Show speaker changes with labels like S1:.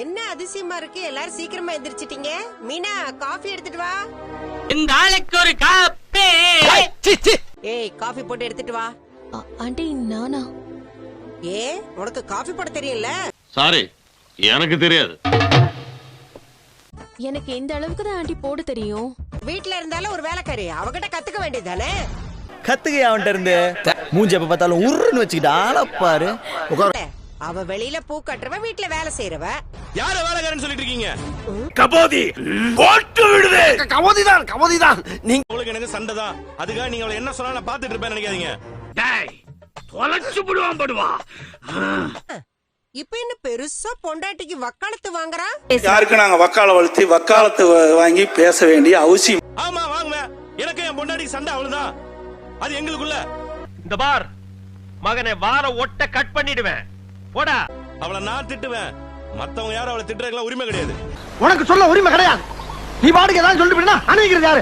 S1: என்ன அதிசயமா இருக்கு? எல்லாரும் சீக்கிரமா எந்திரிச்சிட்டீங்க. மீனா காஃபி எடுத்துட்டு வா.
S2: இந்த ஆளுக்கு ஒரு காப்பி.
S1: ஏய் காஃபி போட்டு எடுத்துட்டு வா.
S3: ஆண்டி நானா?
S1: ஏ உனக்கு காஃபி போட தெரியல
S4: சாரி எனக்கு தெரியாது.
S3: எனக்கு இந்த அளவுக்கு தான் ஆண்டி போட தெரியும்.
S1: வீட்ல இருந்தாலும் ஒரு வேலைக்காரி. அவகிட்ட கத்துக்க வேண்டியதானே
S5: கத்துக்க அவன்கிட்ட இருந்து? மூஞ்சி எப்ப பார்த்தாலும் உருன்னு வச்சுக்கிட்டு ஆளப்பாரு.
S1: அவ வெளியில பூ கட்டுறவ வீட்ல வேலை செய்யறவ.
S6: யார வேலைக்காரன்னு சொல்லிட்டு இருக்கீங்க?
S5: கமோதிதான் கமோதிதான் நீங்க
S6: உங்களுக்கு எனக்கு சண்டை தான். அதுக்காக நீங்க அவளை என்ன சொன்னா நான் பாத்துட்டு இருப்பேன் நினைக்காதீங்க.
S2: டேய் தொலைச்சு விடுவான் படுவா.
S1: இப்ப என்ன பெருசா பொண்டாட்டிக்கு வக்காலத்து வாங்குறா?
S7: யாருக்கு நாங்க வக்கால வளர்த்தி வக்காலத்து வாங்கி பேச வேண்டிய அவசியம்
S6: ஆமா வாங்குவேன் எனக்கு என் பொண்டாட்டிக்கு சண்டை அவ்வளவுதான். அது எங்களுக்குள்ள.
S8: இந்த பார் மகனை வார ஒட்ட கட் பண்ணிடுவேன். போடா.
S6: அவளை நான் திட்டுவேன். மத்தவங்க யாரும் அவளை திட்டுறதுக்கெல்லாம் உரிமை கிடையாது.
S5: உனக்கு சொல்ல உரிமை கிடையாது. நீ பாட்டுக்கு ஏதாவது சொல்லிட்டு அணுகிறது யாரு?